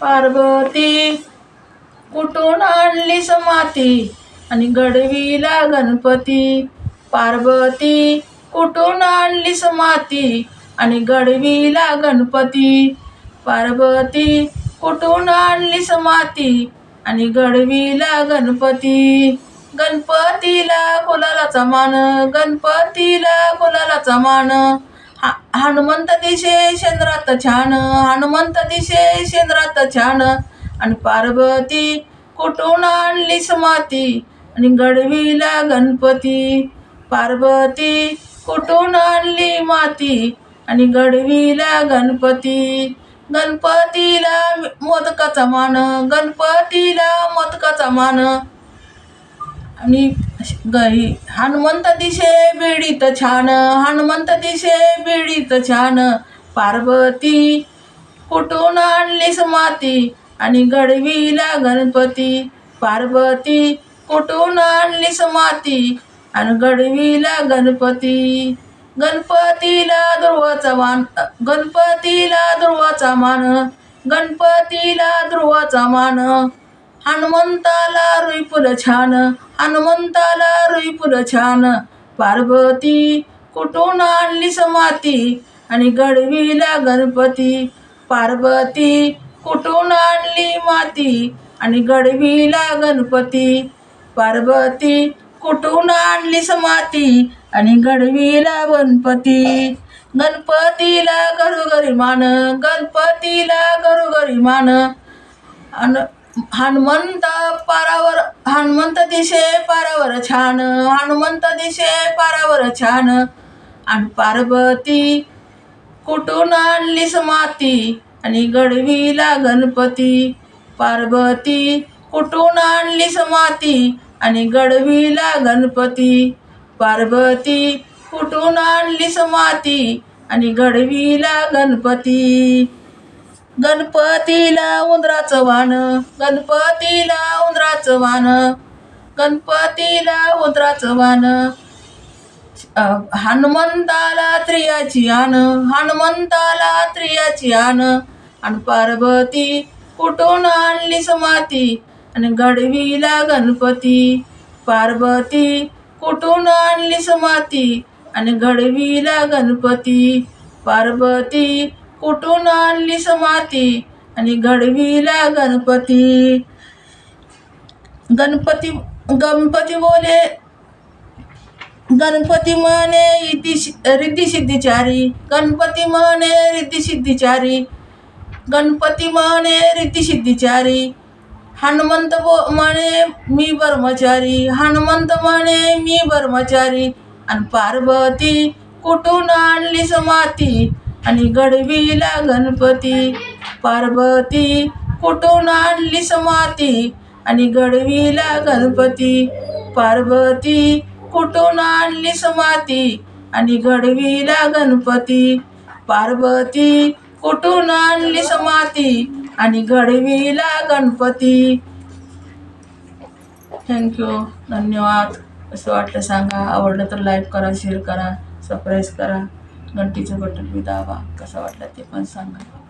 पार्वती कुठून आणलीस माती? आणि घडविला गणपती. पार्वती कुठून आणलीस माती? आणि घडविला गणपती. पार्वती कुठून आणलीस माती? आणि घडविला गणपती. गणपतीला कोलालाचा मान गणपतीला कोलालाचा मान. हा हनुमंत दिशे शेंद्रात छान हनुमंत दिशे शेंद्रात छान. आणि पार्वती कुठून आणलीस माती? आणि गडविला गणपती. पार्वती कुठून आणली माती? आणि गडविला गणपती. गणपतीला मोदकाचा मान गणपतीला मोदकाचा मान. आणि ग- हनुमंत दिशे बिडीत छान हनुमंत दिशे बिडीत छान. पार्वती कुठून आणलीस माती आणि घडविला गणपती? पार्वती कुठून आणलीस माती आणि घडविला गणपती? गणपतीला ध्रुवाचा मान गणपतीला ध्रुवाचा मान गणपतीला ध्रुवाचा मान. हनुमंताला रुई फुलं छान हनुमंताला रुई फुलं छान. पार्वती कुठून आणलीस माती आणि गडविला गणपती? पार्वती कुठून आणली माती आणि गडविला गणपती? पार्वती कुठून आणलीस माती आणि गडविला गणपती? गणपतीला घरोघरी मान गणपतीला घरोघरी मान. आणि हनुमंत पारावर हनुमंत दिशे पारावर छान हनुमंत दिशे पारावर छान. आणि पार्वती कुठून आणलीस माती? आणि गडवीला गणपती. पार्वती कुठून आणलीस माती? आणि गडवीला गणपती. पार्वती कुठून आणलीस माती? आणि गडवीला गणपती. गणपतीला उंदराचं वाण गणपतीला उंदराचं वाण गणपतीला उंदराचं वाण. हनुमंताला त्रियाची आण हनुमंताला त्रियाची आण. आणि पार्वती कुठून आणली समाती आणि घडवीला गणपती. पार्वती कुठून आणली समाती आणि घडवीला गणपती. पार्वती कुठून आणली समाती? आणि घडविला गणपती. गणपती गणपती बोले गणपती म्हणे इति रिद्धी सिद्धिचारी. गणपती म्हणे रिद्धी सिद्धिचारी. गणपती म्हणे रिद्धी सिद्धिचारी. हनुमंत बो म्हणे मी ब्रह्मचारी. हनुमंत म्हणे मी ब्रह्मचारी. आणि पार्वती कुठून आणली समाती? आणि घडविला गणपती पार्वती कुठून आणली समाती आणि घडविला गणपती पार्वती कुठून आणली समाती आणि घडविला गणपती पार्वती कुठून आणली समाती आणि घडविला गणपती. थँक्यू धन्यवाद. असं वाटलं सांगा. आवडलं तर लाईक करा शेअर करा सबस्क्राईब करा. घंटीचं बटन मी दाबा कसं वाटलं ते पण सांगा.